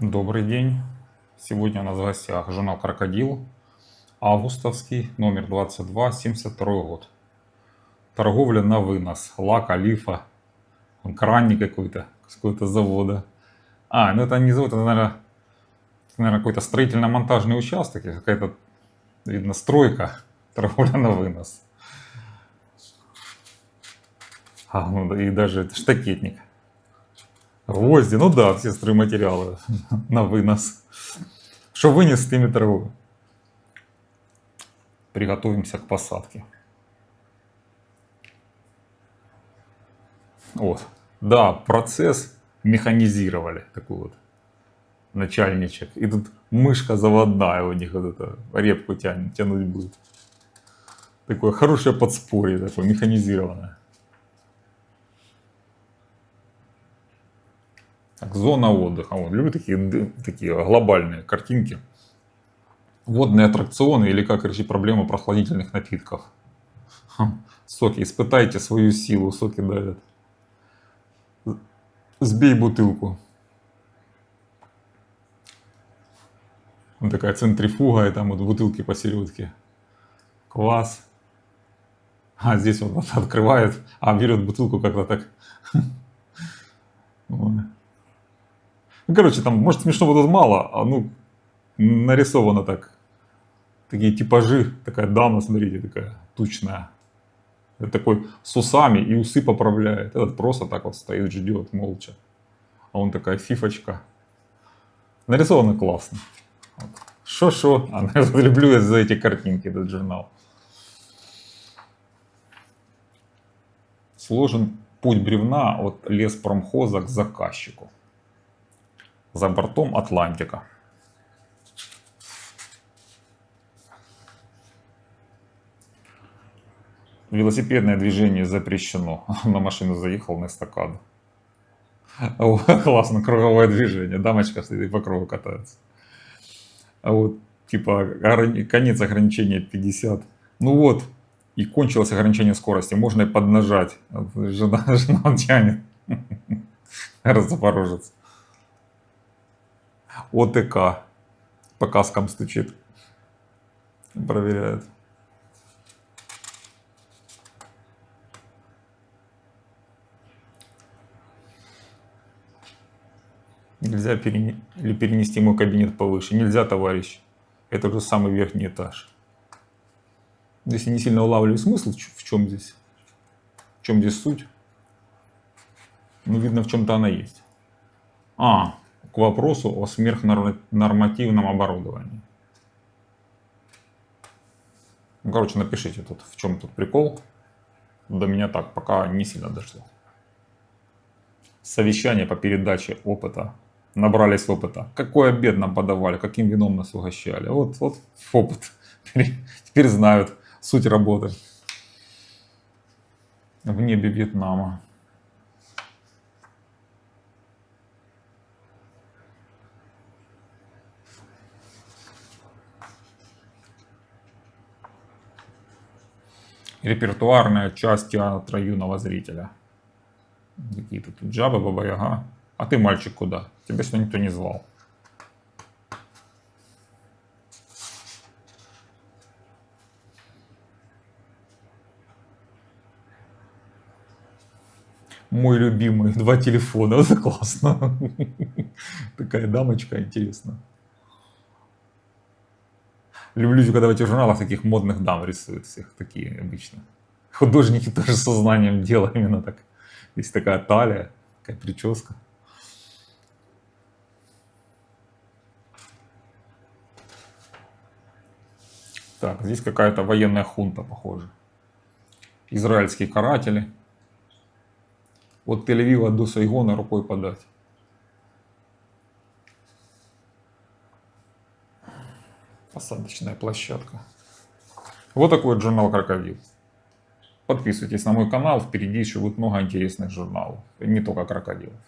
Добрый день. Сегодня у нас в гостях журнал «Крокодил», августовский, номер 22, 72 год. Торговля на вынос, лак, олифа, вон кранник какой-то, с какого-то завода. А, ну это не завод, это, наверное, наверное какой-то строительно-монтажный участок, какая-то, видно, стройка, торговля на вынос. А, ну и даже это штакетник. Гвозди, ну да, все стройматериалы на вынос. Что вынес, с теми торгую. Приготовимся к посадке. Вот. Да, процесс механизировали. Такой вот начальничек. И тут мышка заводная у них вот это репку тянет, тянуть будет. Такое хорошее подспорье, такое механизированное. Зона отдыха. Вот, люблю такие, такие глобальные картинки. Водные аттракционы или как решить проблему прохладительных напитков. Хм, Соки, испытайте свою силу, соки давят. Сбей бутылку. Вот такая центрифуга, и там вот бутылки посередке. Класс. А здесь вот открывает, а берет бутылку как-то так. Ну, короче, там, может, смешно вот тут мало, а ну, нарисовано так. Такие типажи, такая дама, смотрите, такая тучная. Это такой с усами и усы поправляет. Этот просто так вот стоит, ждет молча. А он такая фифочка. Нарисовано классно. Шо-шо. А, люблю я за эти картинки этот журнал. Сложен путь бревна от леспромхоза к заказчику. За бортом Атлантика. Велосипедное движение запрещено. На машину заехал на эстакаду. Классно, круговое движение. Дамочка стоит и по кругу катается. А вот, типа, конец ограничения 50. Ну вот, и кончилось ограничение скорости. Можно и поднажать. Жена, жена тянет. Раз Запорожец. ОТК. По каскам стучит. Проверяет. Нельзя перене- или перенести мой кабинет повыше. Нельзя, товарищ. Это уже самый верхний этаж. Если не сильно улавливаю смысл, в чем здесь, в чем здесь суть, ну, видно, в чем-то она есть. А, к вопросу о сверхнормативном оборудовании. Ну, короче, напишите тут, в чем тут прикол. До меня так пока не сильно дошло. Совещание по передаче опыта. Набрались опыта. Какой обед нам подавали, каким вином нас угощали. Вот, вот опыт. Теперь, теперь знают суть работы. В небе Вьетнама. Репертуарная часть театра юного зрителя. Какие-то тут жабы, баба яга. А ты, мальчик, куда? Тебя сюда никто не звал. Мой любимый, два телефона, это классно. Такая дамочка, интересно. Люблю, когда в этих журналах таких модных дам рисуют всех, такие обычно. Художники тоже сознанием дела именно так. Есть такая талия, такая прическа. Так, здесь какая-то военная хунта, похоже. Израильские каратели. От Тель-Авива до Сайгона рукой подать. Посадочная площадка. Вот такой вот журнал «Крокодил». Подписывайтесь на мой канал, впереди еще будет много интересных журналов. Не только крокодилов.